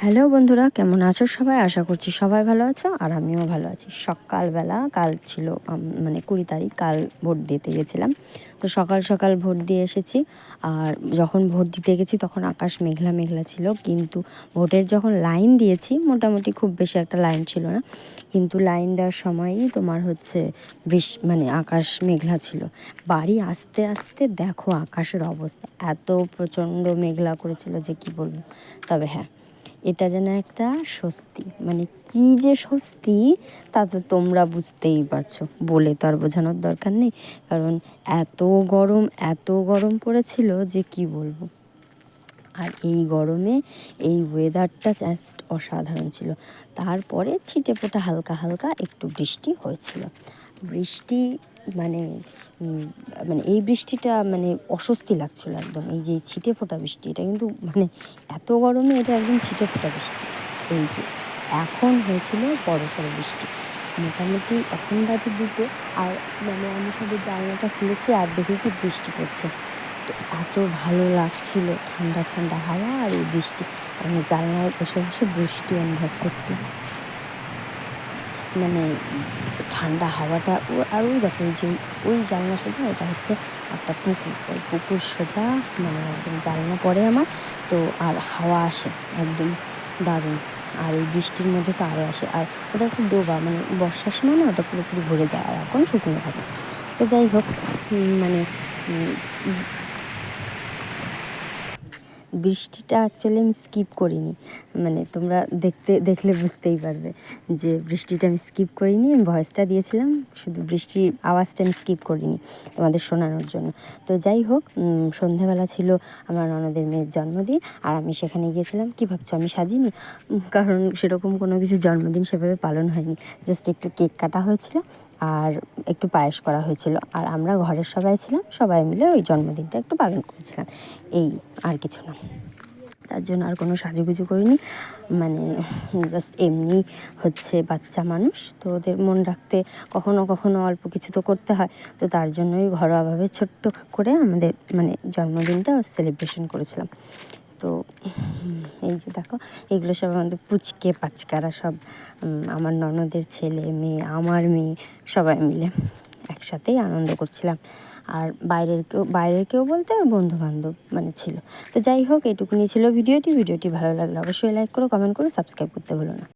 Hello বন্ধুরা, কেমন আছো সবাই? আশা করছি সবাই ভালো আছো আর আমিও ভালো আছি। সকালবেলা কাল ছিল মানে কুড়ি তারিখ, কাল ভোট দিতে গেছিলাম। তো সকাল সকাল ভোট দিয়ে এসেছি আর যখন ভোট দিতে গেছি তখন আকাশ মেঘলা মেঘলা ছিল। কিন্তু ভোটের যখন লাইন দিয়েছি, মোটামুটি খুব বেশি একটা লাইন ছিল না। কিন্তু লাইন দেওয়ার সময়ই তোমার হচ্ছে বৃষ মানে আকাশ মেঘলা ছিল। বাড়ি আসতে আসতে দেখো আকাশের অবস্থা এত প্রচণ্ড মেঘলা করেছিল যে কি বলব। তবে হ্যাঁ এটা যেন একটা স্বস্তি। মানে কি যে স্বস্তি, তা তো তোমরা বুঝতেই পারছ। বলে তো আর বোঝানোর দরকার নেই। কারণ এত গরম এত গরম পড়েছিল যে কি বলব? আর এই গরমে এই ওয়েদারটা জাস্ট অসাধারণ ছিল। তারপরে ছিটে ফোটা হালকা হালকা একটু বৃষ্টি হয়েছিল। বৃষ্টি মানে মানে এই বৃষ্টিটা মানে অস্বস্তি লাগছিল একদম। এই যে ছিটে ফোটা বৃষ্টি, এটা কিন্তু মানে এত গরমে এটা একদম ছিটে ফোটা বৃষ্টি। এই যে এখন হয়েছিল বড় সড়ো বৃষ্টি। মোটামুটি এখন বাজে দুটো আর মানে আমি শুধু জানলাটা খুলেছি আর দেখি কি বৃষ্টি পড়ছে। তো এত ভালো লাগছিল ঠান্ডা ঠান্ডা হাওয়া আর এই বৃষ্টি। আমি জানলায় বসে বসে বৃষ্টি অনুভব করছিলাম। মানে ঠান্ডা হাওয়াটা আর ওই দেখো ওই যে ওই জানলা সোজা, ওটা হচ্ছে একটা পুকুর, ওই পুকুর সোজা মানে একদম জানলা পড়ে আমার, তো আর হাওয়া আসে একদম দারুণ, আর এই বৃষ্টির মধ্যে তো আরও আসে, আর ওটা একটু ডোবা মানে বর্ষার সময় না ওটা পুরোপুরি ভরে যায়, আর এখন শুকনো থাকে। তো যাই হোক মানে বৃষ্টিটা অ্যাকচুয়ালি আমি স্কিপ করিনি। মানে তোমরা দেখতে দেখলে বুঝতেই পারবে যে বৃষ্টিটা আমি স্কিপ করিনি আমি ভয়েসটা দিয়েছিলাম শুধু বৃষ্টির আওয়াজটা আমি স্কিপ করিনি তোমাদের শোনানোর জন্য। তো যাই হোক উম, সন্ধেবেলা ছিল আমার ননদের মেয়ের জন্মদিন আর আমি সেখানে গিয়েছিলাম। কী ভাবছ আমি সাজিনি? কারণ সেরকম কোনো কিছু জন্মদিন সেভাবে পালন হয়নি। জাস্ট একটু কেক কাটা হয়েছিল। আর একটু পায়েস করা হয়েছিল। আর আমরা ঘরের সবাই ছিলাম, সবাই মিলে ওই জন্মদিনটা একটু পালন করেছিলাম। এই আর কিছু না। তার জন্য আর কোনো সাজুগুজু করিনি। মানে জাস্ট এমনি হচ্ছে বাচ্চা মানুষ, তো ওদের মন রাখতে কখনো কখনো অল্প কিছু তো করতে হয়। তো তার জন্যই ঘরোয়াভাবে ছোট্ট করে আমাদের মানে জন্মদিনটা সেলিব্রেশন করেছিলাম। তো এই যে দেখো, এগুলো সব আমাদের পুচকে, পাচকারা সব আমার ননদের ছেলে, মেয়ে, আমার মেয়ে, সবাই মিলে একসাথেই আনন্দ করছিলাম। আর বাইরের কেউ বাইরের কেউ বলতে আর বন্ধু বান্ধব মানে ছিল। তো যাই হোক, এটুকুনি ছিল ভিডিওটি। ভিডিওটি ভালো লাগলে অবশ্যই লাইক করো কমেন্ট করো সাবস্ক্রাইব করতে ভুলো না।